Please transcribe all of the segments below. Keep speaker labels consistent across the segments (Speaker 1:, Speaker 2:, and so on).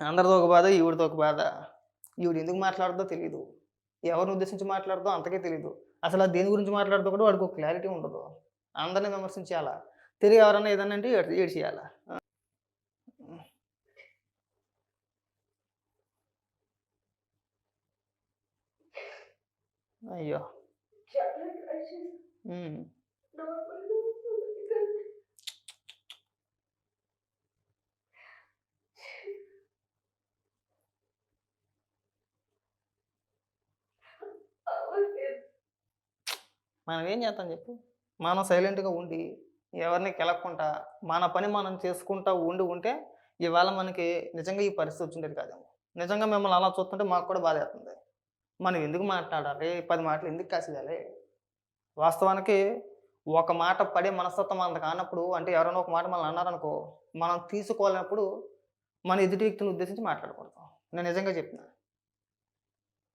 Speaker 1: అందరితో ఒక బాధ ఈవిడితో ఒక బాధ. ఈవిడ ఎందుకు మాట్లాడుతుందో తెలియదు ఎవరిని ఉద్దేశించి మాట్లాడుతుందో అంతకే తెలియదు అసలు దేని గురించి మాట్లాడుతూ కూడా వాడికి ఒక క్లారిటీ ఉండదు. అందరిని విమర్శించాలా తిరిగి ఎవరన్నా ఏదన్నా అంటే ఏడ్ ఏడ్చేయాలా? అయ్యో. మనం ఏం చేస్తాం చెప్పు? మనం సైలెంట్గా ఉండి ఎవరిని కెలక్కుంటా మన పని మనం చేసుకుంటా ఉండి ఉంటే ఇవాళ మనకి నిజంగా ఈ పరిస్థితి వచ్చిండేది కాదేమో. నిజంగా మిమ్మల్ని అలా చూస్తుంటే మాకు కూడా బాధ అవుతుంది మనం ఎందుకు మాట్లాడాలి? పది మాటలు ఎందుకు కాసేయాలి? వాస్తవానికి ఒక మాట పడే మనస్తత్వం అంత కానప్పుడు అంటే ఎవరైనా ఒక మాట మనల్ని అన్నారనుకో మనం తీసుకోలేనప్పుడు మన ఎదుటి వ్యక్తిని ఉద్దేశించి మాట్లాడకూడదు. నేను నిజంగా చెప్తున్నాను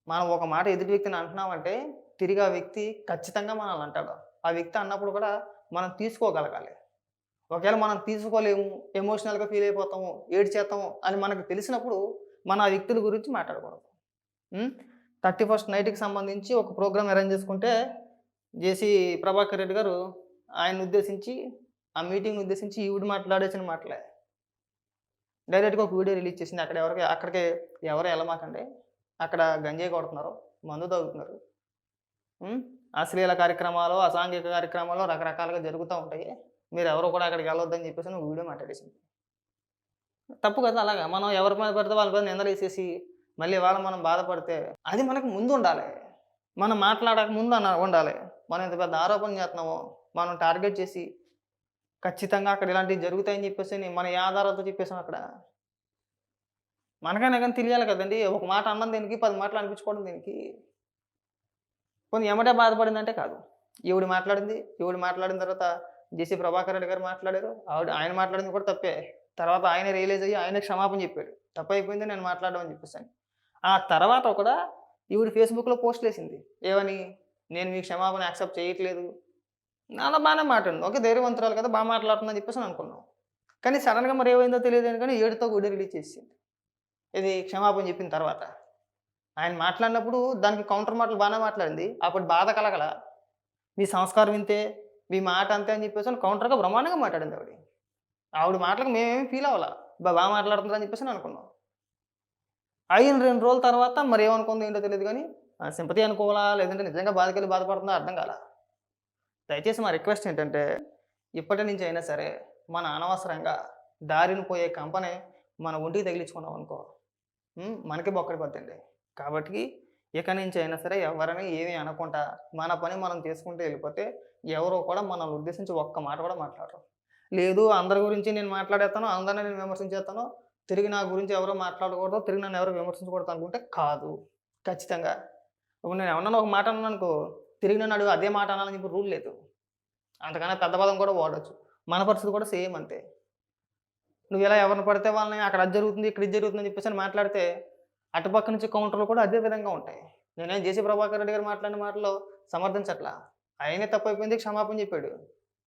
Speaker 1: మనం ఒక మాట ఎదుటి వ్యక్తిని అంటున్నామంటే తిరిగి ఆ వ్యక్తి ఖచ్చితంగా మనల్ని అంటాడు. ఆ వ్యక్తి అన్నప్పుడు కూడా మనం తీసుకోగలగాలి. ఒకవేళ మనం తీసుకోలేము ఎమోషనల్గా ఫీల్ అయిపోతాము ఏడు చేస్తాము అని మనకు తెలిసినప్పుడు మన ఆ వ్యక్తుల గురించి మాట్లాడకూడదు. థర్టీ ఫస్ట్ నైట్కి సంబంధించి ఒక ప్రోగ్రామ్ అరేంజ్ చేసుకుంటే జేసీ ప్రభాకర్ రెడ్డి గారు ఆయన ఉద్దేశించి ఆ మీటింగ్ ఉద్దేశించి ఈవిడ మాట్లాడేసిన మాటలే. డైరెక్ట్గా ఒక వీడియో రిలీజ్ చేసింది. అక్కడ ఎవరికి అక్కడికి ఎవరు వెళ్ళమాకండి. అక్కడ గంజాయి కొడుతున్నారు మందు తాగుతున్నారు. అశ్లీల కార్యక్రమాలు అసాంఘిక కార్యక్రమాలు రకరకాలుగా జరుగుతూ ఉంటాయి. మీరు ఎవరు కూడా అక్కడికి వెళ్ళొద్దని చెప్పేసి నువ్వు వీడియో మాట్లాడేసింది. తప్పు కదా అలాగా? మనం ఎవరి మీద పెడితే వాళ్ళ మీద నిందలేసేసి మళ్ళీ వాళ్ళ మనం బాధపడితే అది మనకు ముందు ఉండాలి. మనం మాట్లాడక ముందు అన్న ఉండాలి. మనం ఇంత పెద్ద ఆరోపణ చేస్తున్నామో మనం టార్గెట్ చేసి ఖచ్చితంగా అక్కడ ఇలాంటివి జరుగుతాయని చెప్పేసి మన ఏ ఆధారాలతో చెప్పేసాం అక్కడ. మనకైనా కానీ తెలియాలి కదండి. ఒక మాట అన్నం దీనికి పది మాటలు అనిపించుకోవడం దీనికి. కొన్ని ఎమ్మటే బాధపడిందంటే కాదు. ఈవిడ మాట్లాడింది ఈవిడ మాట్లాడిన తర్వాత జేసీ ప్రభాకర్ రెడ్డి గారు మాట్లాడారు. ఆవిడ ఆయన మాట్లాడింది కూడా తప్పే. తర్వాత ఆయన రియలైజ్ అయ్యి ఆయన క్షమాపణ చెప్పాడు. తప్పైపోయింది నేను మాట్లాడడం అని చెప్పేసాను. ఆ తర్వాత కూడా ఈవిడ ఫేస్బుక్లో పోస్ట్ వేసింది ఏమని? నేను మీ క్షమాపణ యాక్సెప్ట్ చేయట్లేదు. నాన్న బాగానే మాట్లాడింది. ఓకే ధైర్యవంతురాలు కదా బాగా మాట్లాడుతుందని చెప్పేసి అనుకున్నాం. కానీ సడన్గా మరి ఏమైందో తెలియదు కానీ ఏడుతో గుడి రిలీజ్ చేసింది. ఇది క్షమాపణ చెప్పిన తర్వాత. ఆయన మాట్లాడినప్పుడు దానికి కౌంటర్ మాటలు బాగానే మాట్లాడింది. అప్పుడు బాధ కలగల. మీ సంస్కారం ఇంతే మీ మాట అంతే అని చెప్పేసి వాళ్ళు కౌంటర్గా బ్రహ్మాండంగా మాట్లాడింది ఆవిడ. ఆవిడ మాటలకు మేమేమి ఫీల్ అవ్వాలా? బాగా మాట్లాడుతుందని చెప్పేసి అనుకున్నాం. అయిన రెండు రోజుల తర్వాత మరి ఏమనుకుందో ఏంటో తెలియదు కానీ సింపతి అనుకోవాలా? లేదంటే నిజంగా బాధకెళ్ళి బాధపడుతుందో అర్థం కాల. దయచేసి మా రిక్వెస్ట్ ఏంటంటే ఇప్పటి నుంచి అయినా సరే మన అనవసరంగా దారిని పోయే కంపెనీ మన ఒంటికి తగిలించుకున్నాం అనుకో. మనకి బొక్కడి పద్దండి కాబట్టి ఇక నుంచి అయినా సరే ఎవరిని ఏమీ అనకుండా మన పని మనం చేసుకుంటూ వెళ్ళిపోతే ఎవరో కూడా మనల్ని ఉద్దేశించి ఒక్క మాట కూడా మాట్లాడరు. లేదు అందరి గురించి నేను మాట్లాడేస్తాను అందరిని నేను విమర్శించేస్తాను తిరిగి నా గురించి ఎవరో మాట్లాడకూడదు తిరిగి నన్ను ఎవరు విమర్శించకూడదు అనుకుంటే కాదు. ఖచ్చితంగా. ఇప్పుడు నేను ఏమన్నా ఒక మాట అన్నాను అనుకో తిరిగి నన్ను అడుగు అదే మాట అనాలని చెప్పి రూల్ లేదు. అంతకన్నా పెద్ద పదం కూడా వాడచ్చు. మన పరిస్థితి కూడా సేమ్ అంతే. నువ్వు ఇలా ఎవరిని పడితే వాళ్ళని అక్కడ అది జరుగుతుంది ఇక్కడ ఇది జరుగుతుంది అని చెప్పేసి మాట్లాడితే అటుపక్క నుంచి కౌంటర్లు కూడా అదే విధంగా ఉంటాయి. నేనేం జేసీ ప్రభాకర్ రెడ్డి గారు మాట్లాడిన మాటలో సమర్థించట్లా. ఆయనే తప్పు అయిపోయింది క్షమాపణ చెప్పాడు.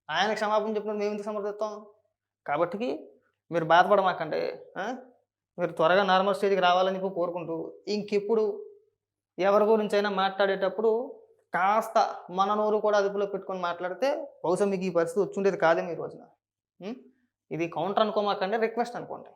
Speaker 1: ఆయన క్షమాపణ చెప్పినప్పుడు మేము ఎందుకు సమర్థిస్తాం? కాబట్టి మీరు బాధపడమాకండి. మీరు త్వరగా నార్మల్ స్టేజ్కి రావాలని చెప్పి కోరుకుంటూ ఇంకెప్పుడు ఎవరి గురించి అయినా మాట్లాడేటప్పుడు కాస్త మన నోరు కూడా అదుపులో పెట్టుకొని మాట్లాడితే బహుశా మీకు ఈ పరిస్థితి వచ్చి ఉండేది కాదే మీ రోజున. ఇది కౌంటర్ అనుకోమాకండి రిక్వెస్ట్ అనుకోండి.